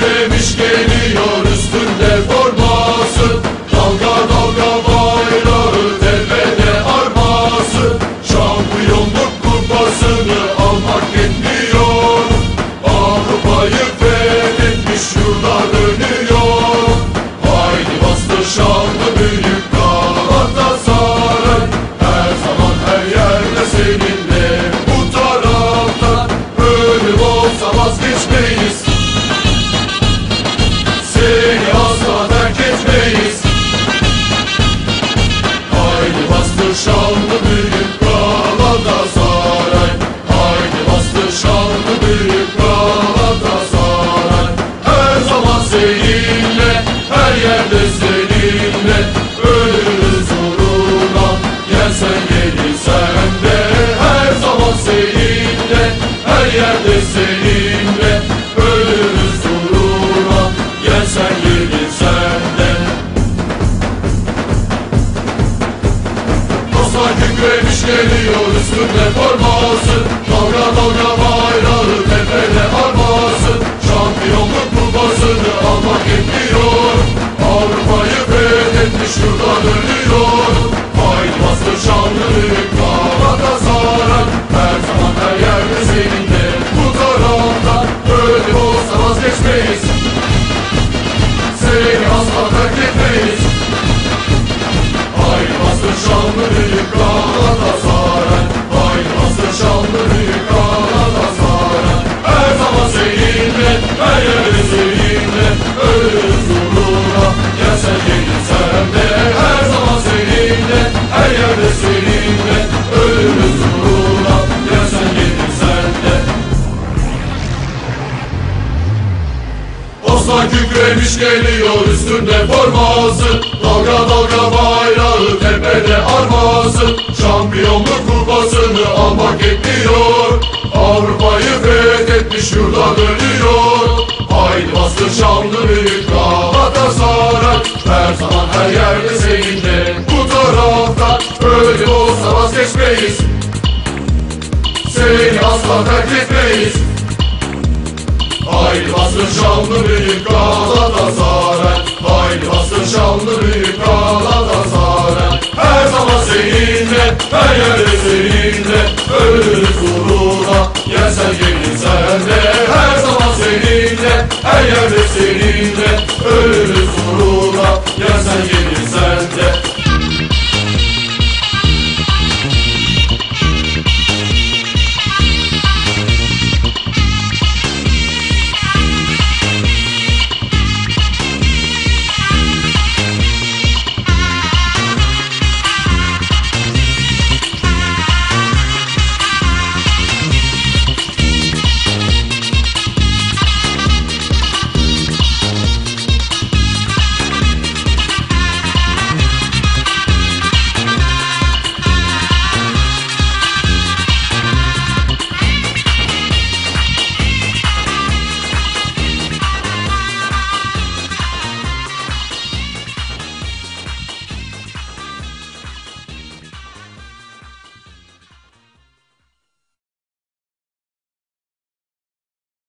kükremiş geliyor Seni asla terk etmeyiz. Şanlı büyük Galatasaray. Haydi bastır şanlı büyük Galatasaray. Her zaman Kükremiş geliyor üstünde forması Dalga dalga bayrağı tepede arması Şampiyonluk kupasını almak Osman kükremiş geliyor üstünde forması Dalga dalga bayrağı tepede arması Şampiyonluk kupasını almak yetmiyor Avrupa'yı fethetmiş yurda dönüyor. Haydi bastır şanlı büyük Galatasaray. Her zaman her yerde seninle bu tarafta. Öyle olsa vazgeçmeyiz. Seni asla terk etmeyiz Haydi bastır şanlı büyük Galatasaray. Haydi bastır şanlı büyük Galatasaray. Her zaman seninle, her yerde seninle. Ölürüz uğruna, gelsen gelirsen de Her zaman